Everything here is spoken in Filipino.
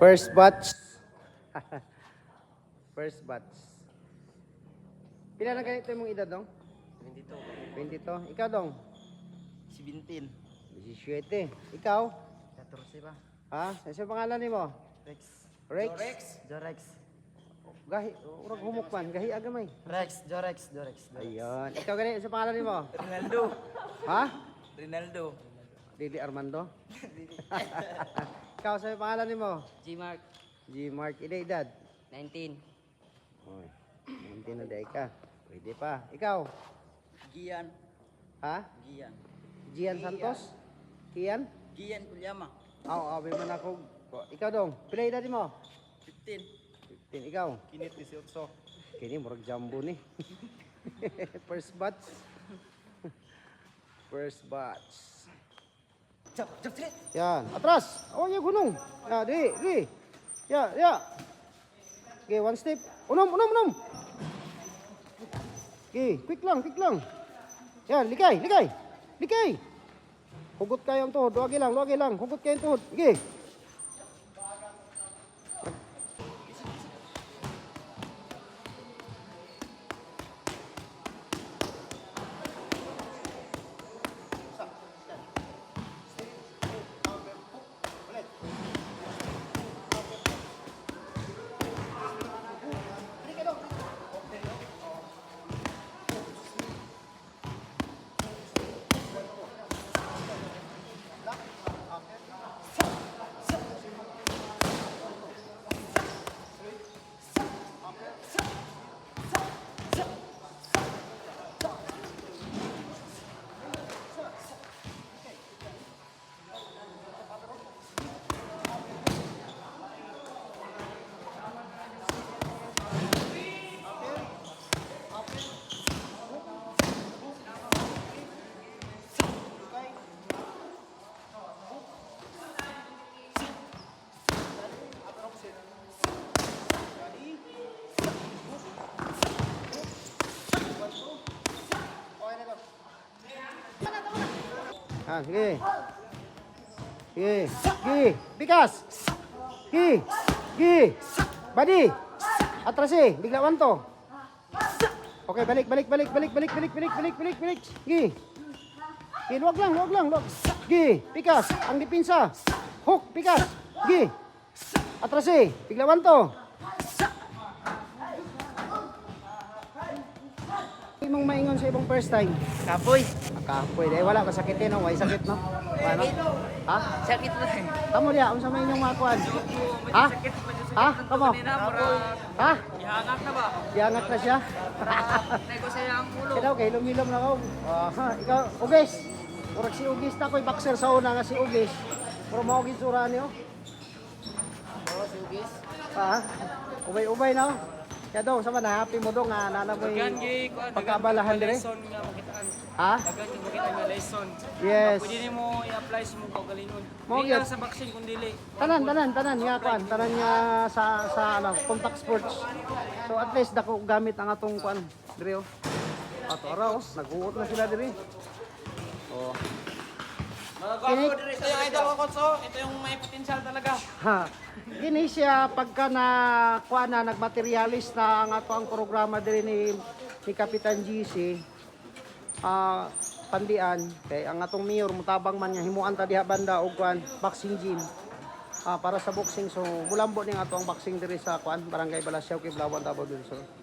First batch. First batch. Pila na ganito yung edad dong? 22. 22. Ikaw dong? 17. 17. Ikaw? 14 ba? Ha? Sa sa pangalan ni mo? Rex. Rex? Jorex. Gahi, urag humukman, gahi agamay. Rex. Jorex. Jorex. Ayun. Ikaw gani sa pangalan ni mo? Rinaldo. Ha? Rinaldo. Lili Armando? Ikaw sa pangalan ni mo? G-Mark, G. Mark, ida edad? 19. Oy. Hindi na day ka. Pwede pa. Ikaw? Gian. Ha? Gian. Gian Santos? Kian? Gian Kulyama. Oo, oh, may man ako. Ikaw dong, pila edad mo? 15. 15. Ikaw? Kinit 18. Kini murag jumbo ni. First batch. First batch. Chop, chop, chop. Yan, atras. Awan yung gunung. Ya, di, di. Ya, ya. Okay, one step. Unom, unom, unom. Okay, quick lang, quick lang. Yan, likay, likay. Likay. Hugot kayo ang tuhod. Luwagi lang, luwagi lang. Hugot kayo ang tuhod. Okay. Ah, sige. Sige. Sige. Bikas. Sige. Sige. Badi. Atras eh. Biglawan to. Okay, balik, balik, balik, balik, balik, balik, balik, balik, balik, balik. Sige. Sige, luwag lang, luwag lang, luwag. Pikas. Ang dipinsa. Hook. Pikas. Sige. Atras eh. Biglawan to. Imong maingon sa ibong first time. Kapoy. Kapoy, dahil wala masakitin, no? Way sakit, no? Paano? Ha? Sakit lang. Kamo dia, unsa may inyong makuan? Ha? Ha? Kamo? Ha? Ihangak na ba? Diangat na siya. Nego sa ang ulo. Ikaw kay lumilom na ko. Ah, ikaw Ugis. Murag si Ugis na ko'y boxer sa una nga si Ugis. Pero mao gid sura niyo. Oo, sugis. Ha? Ubay-ubay na. Kaya daw, sa man, happy mo daw nga gi ko pagkaabalahan dire. Makitaan. Ha? Dagan makita nga lesson. Yes. Pwede nimo i-apply sa mong kaugalingon. Mo gyud. sa vaccine kun dili. Tanan, tanan, tanan nga kuan, tanan nga sa sa ano, contact sports. So at least dako gamit ang atong kuan, dire oh. Ato ara oh, nag-uot na sila dire. Mga gwapo dire. Ito yung idol ko Kotso. Ito yung may potential talaga. Ha. Kini siya pagka na kuan na nagmaterialis na ang ato ang programa dire ni ni Kapitan GC. Ah, pandian kay ang atong mayor mutabang man niya himuan ta diha banda og kuan boxing gym. Ah, para sa boxing so mulambo ning ato ang boxing dire sa kuan barangay Balasyaw kay Blawan Davao del Sur.